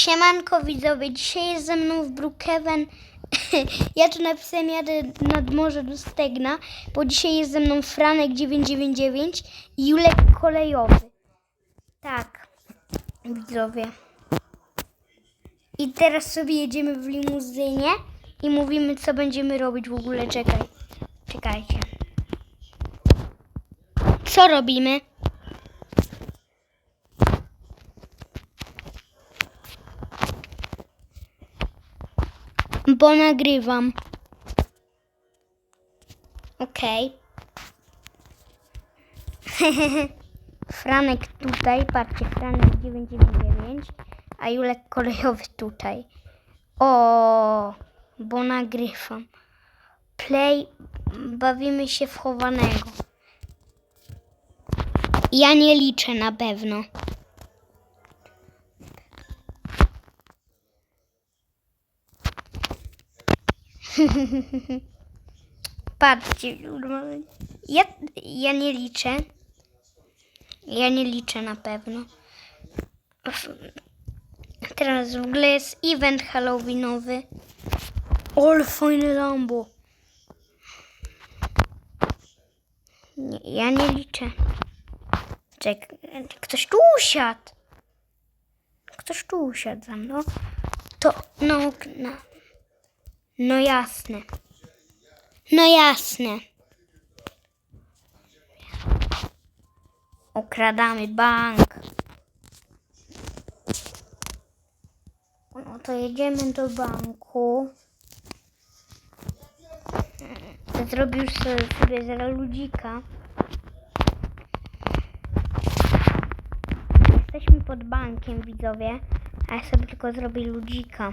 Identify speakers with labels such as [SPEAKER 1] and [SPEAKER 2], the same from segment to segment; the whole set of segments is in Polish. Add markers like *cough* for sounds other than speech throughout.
[SPEAKER 1] Siemanko widzowie, dzisiaj jest ze mną w Brookhaven. *laughs* ja tu napisałem jadę nad morze do Stegna, bo dzisiaj jest ze mną Franek 999 i Julek Kolejowy. Tak, widzowie. I teraz sobie jedziemy w limuzynie i mówimy co będziemy robić w ogóle. Czekaj, czekajcie. Co robimy? Bo nagrywam. Okej. *laughs* Franek tutaj, patrzcie, Franek 999, a Julek kolejowy tutaj. O, bo nagrywam. Play, bawimy się w chowanego. Ja nie liczę na pewno. *laughs* Patrzcie, ja, ja nie liczę. Ja nie liczę na pewno. Teraz w ogóle jest event halloweenowy. Ale fajne Lambo. Nie, ja nie liczę. Czek, ktoś tu usiadł. Ktoś tu usiadł za mną. To, no, no, no jasne. No jasne. Okradamy bank. No to jedziemy do banku. Zrobił sobie, sobie zaraz ludzika. Jesteśmy pod bankiem, widzowie. A ja sobie tylko zrobię ludzika.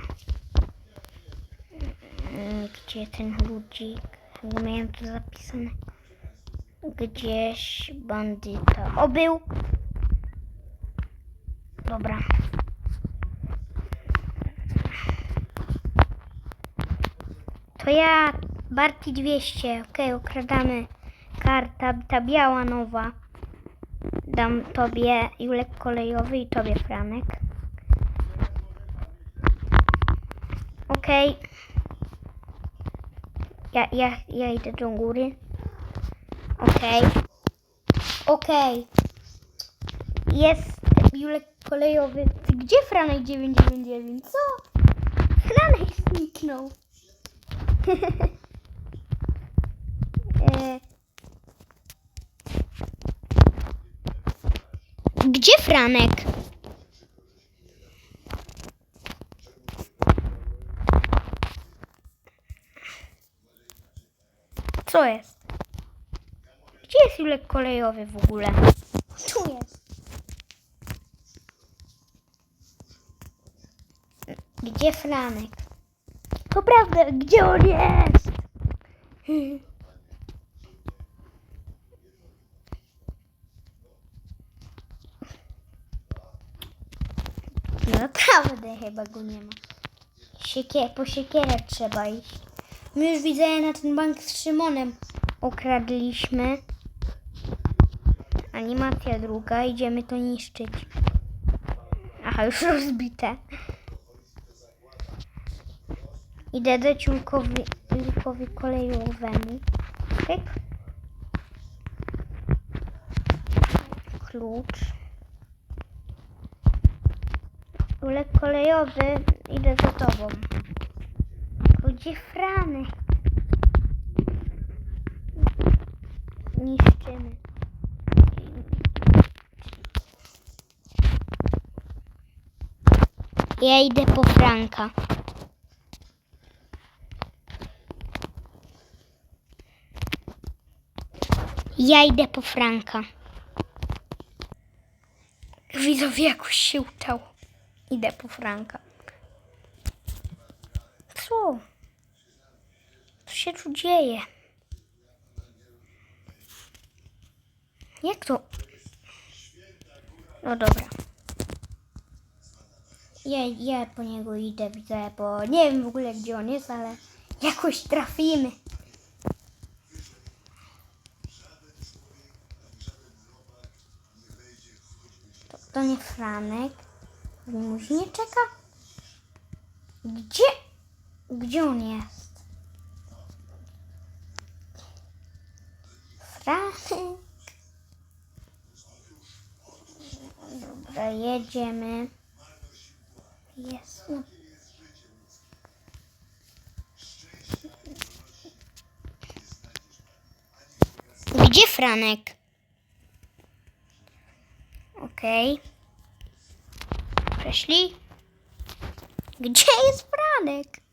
[SPEAKER 1] Mm, Gdzie ten ludzik? Chyba miałem to zapisane. Gdzieś bandyta. O, był! Dobra. To ja, Barti 200. Okej, okradamy. Karta, ta biała nowa. Dam tobie Julek kolejowy i tobie Franek. Okej. Ja, ja, ja idę do góry. Okej. Okej. Jest Julek kolejowy. Ty gdzie Franek 999? Co? Franek zniknął. *laughs* E. Gdzie Franek? Co jest? Gdzie jest Julek kolejowy w ogóle? Tu jest. Gdzie Franek? To prawda, gdzie on jest? Naprawdę chyba go nie ma. Siekier, po siekierę trzeba iść. My już widzę na ten bank z Szymonem okradliśmy. Animacja druga, idziemy to niszczyć. Aha, już *laughs* rozbite. Idę do ciulkowi, kolejowemu. Pyk. Klucz. Ulek kolejowy, idę za tobą. Gdzie Franek? Niszczymy. Ja idę po Franka. Ja idę po Franka. Widzowie jakoś się uczał. Idę po Franka. Co? Co się tu dzieje? Jak to? No dobra. Ja, ja po niego idę, widzę, bo nie wiem w ogóle gdzie on jest, ale jakoś trafimy. To, to nie Franek. W czeka? Gdzie? Gdzie on jest? Franek. Dobra, jedziemy. Jezu. Gdzie Franek? Okej. Przeszli. Gdzie jest Franek?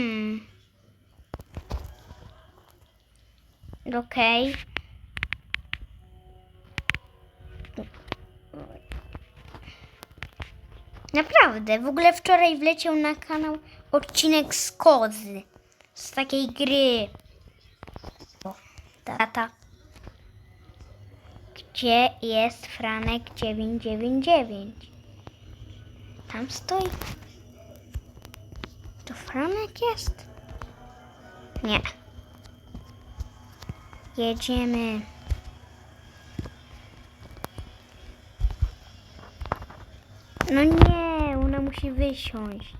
[SPEAKER 1] Hmm. Okej. Naprawdę, w ogóle wczoraj wleciał na kanał odcinek z kozy. Z takiej gry. O, tata. Gdzie jest Franek 999? Tam stoi. Franek jest? Nie. Jedziemy. No nie, ona musi wysiąść.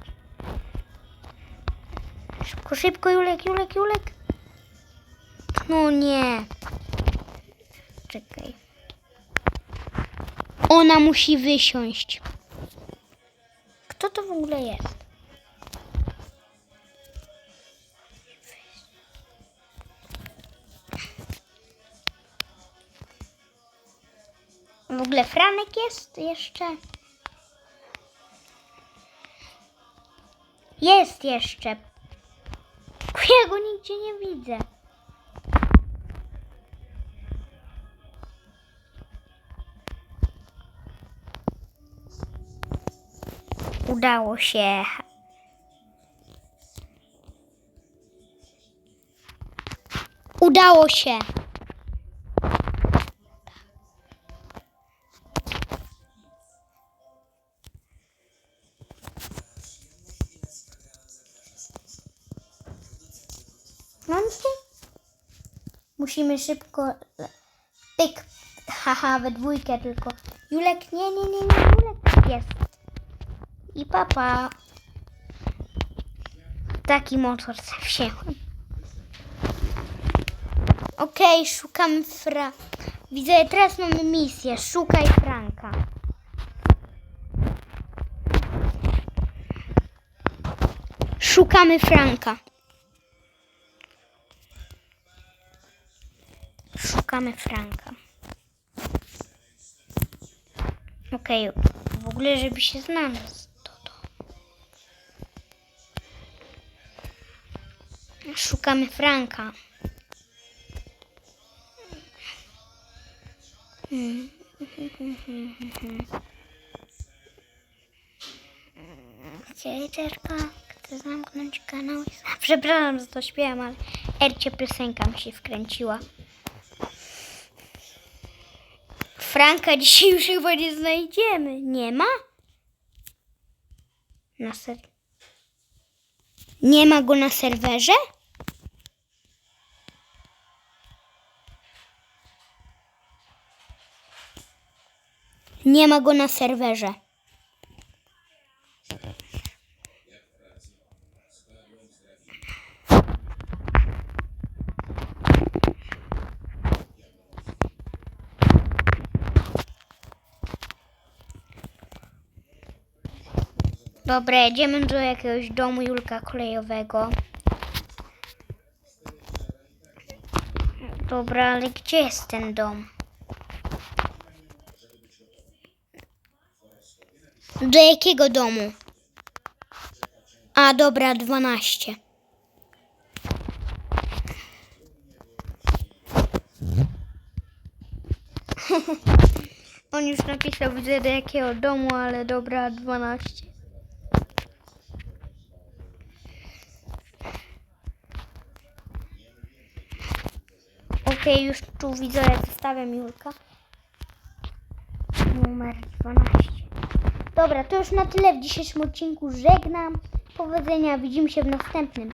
[SPEAKER 1] Szybko, szybko, Julek, Julek, Julek. No nie. Czekaj. Ona musi wysiąść. Kto to w ogóle jest? Ogóle Franek jest jeszcze? Jest jeszcze. Ja go nigdzie nie widzę. Udało się. Udało się. Mam się? Musimy szybko. Pyk. Haha, we dwójkę tylko. Julek, nie, nie, nie, nie, Julek jest. I papa. Taki motor sobie wzięłam. Okej, szukamy Fra. Widzę, teraz mamy misję. Szukaj Franka. Szukamy Franka. Szukamy Franka. Okej, w ogóle, żeby się znalazł. To, to. Szukamy Franka. Hmm. Cieczerka, chcę zamknąć kanał. Przepraszam, że to śpiewam, ale Ercie piosenka mi się wkręciła. Franka dzisiaj już chyba nie znajdziemy. Nie ma? Na ser... Nie ma go na serwerze? Nie ma go na serwerze. Dobra, jedziemy do jakiegoś domu Julka kolejowego. Dobra, ale gdzie jest ten dom? Do jakiego domu? A, dobra, 12. *laughs* On już napisał, widzę do jakiego domu, ale dobra, 12. Okej, już tu widzę, jak zostawiam Julka. Numer 12. Dobra, to już na tyle w dzisiejszym odcinku. Żegnam. Powodzenia, widzimy się w następnym.